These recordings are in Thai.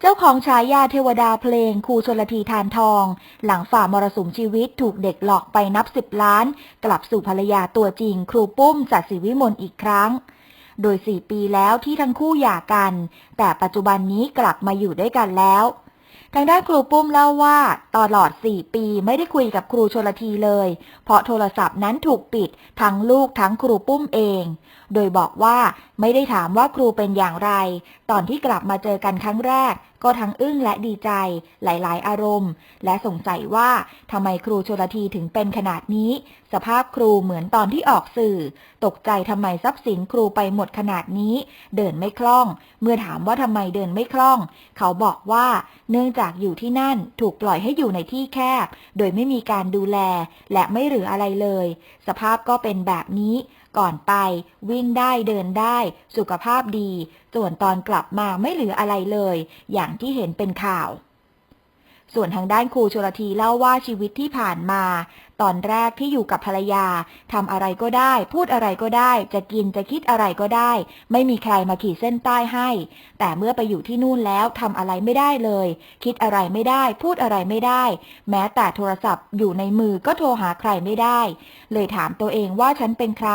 เจ้าของฉายาเทวดาเพลงครูชนละทีทานทอง หลังฝ่ามรสุมชีวิตถูกเด็กหลอกไปนับสิบล้าน กลับสู่ภรรยาตัวจริง ครูปุ้มจัดสิวิมลอีกครั้ง โดยสี่ปีแล้วที่ทั้งคู่หย่ากัน แต่ปัจจุบันนี้กลับมาอยู่ด้วยกันแล้ว ทางด้านครูปุ้มเล่าว่าตลอด 4 ปีไม่ได้คุยกับครูชนลทีเลย เพราะโทรศัพท์นั้นถูกปิดทั้งลูกทั้งครูปุ้มเอง โดยบอกว่าไม่ได้ถามว่าครูเป็นอย่างไร ตอนที่กลับมาเจอกันครั้งแรก ก็ทั้งอึ้งและดีใจ หลาย ๆ อารมณ์ และสงสัยว่าทำไมครูชลทีถึงเป็นขนาดนี้ สภาพครูเหมือนตอนที่ออกสื่อ ตกใจทำไมทรัพย์สินครูไปหมดขนาดนี้ เดินไม่คล่อง เมื่อถามว่าทำไมเดินไม่คล่อง เขาบอกว่าเนื่องจากอยู่ที่นั่นถูกปล่อยให้อยู่ในที่แคบ โดยไม่มีการดูแล และไม่เหลืออะไรเลย สภาพก็เป็นแบบนี้ ก่อนไปวิ่งได้เดินได้สุขภาพดี ส่วนตอนกลับมาไม่เหลืออะไรเลย อย่างที่เห็นเป็นข่าว ส่วนทางด้านครูชลทีเล่าว่าชีวิตที่ผ่านมาตอนแรกที่อยู่กับภรรยาทำอะไรก็ได้ พูดอะไรก็ได้ จะกินจะคิดอะไรก็ได้ ไม่มีใครมาขีดเส้นใต้ให้ แต่เมื่อไปอยู่ที่นู่นแล้วทำอะไรไม่ได้เลย คิดอะไรไม่ได้ พูดอะไรไม่ได้ แม้แต่โทรศัพท์อยู่ในมือก็โทรหาใครไม่ได้ เลยถามตัวเองว่าฉันเป็นใคร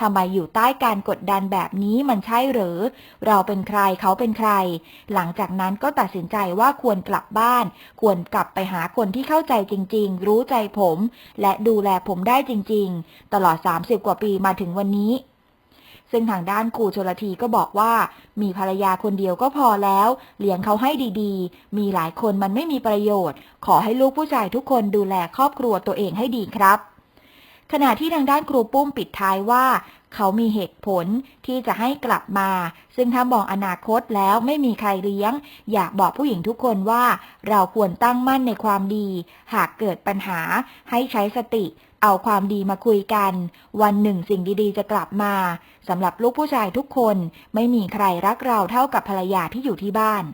ทำไมอยู่ใต้การกดดันแบบนี้มันใช่หรือ เราเป็นใครเขาเป็นใคร หลังจากนั้นก็ตัดสินใจว่าควรกลับบ้าน ควรกลับไปหาคนที่เข้าใจจริง ๆ รู้ใจผมและดูแลผมได้จริง ๆ ตลอด 30 กว่าปีมาถึงวันนี้ ซึ่งทางด้านครูชลทีก็บอกว่า มีภรรยาคนเดียวก็พอแล้ว เลี้ยงเขาให้ดีๆ มีหลายคนมันไม่มีประโยชน์ ขอให้ลูกผู้ชายทุกคนดูแลครอบครัวตัวเองให้ดีครับ ขณะที่ทางด้านครูปุ้มปิดท้ายว่า เขามีเหตุผลที่จะให้กลับมา ซึ่งถ้ามองอนาคตแล้วไม่มีใครเลี้ยง อยากบอกผู้หญิงทุกคนว่า เราควรตั้งมั่นในความดี หากเกิดปัญหาให้ใช้สติ เอาความดีมาคุยกัน วันหนึ่งสิ่งดีๆ จะกลับมาสำหรับลูกผู้ชายทุกคน ไม่มีใครรักเราเท่ากับภรรยาที่อยู่ที่บ้าน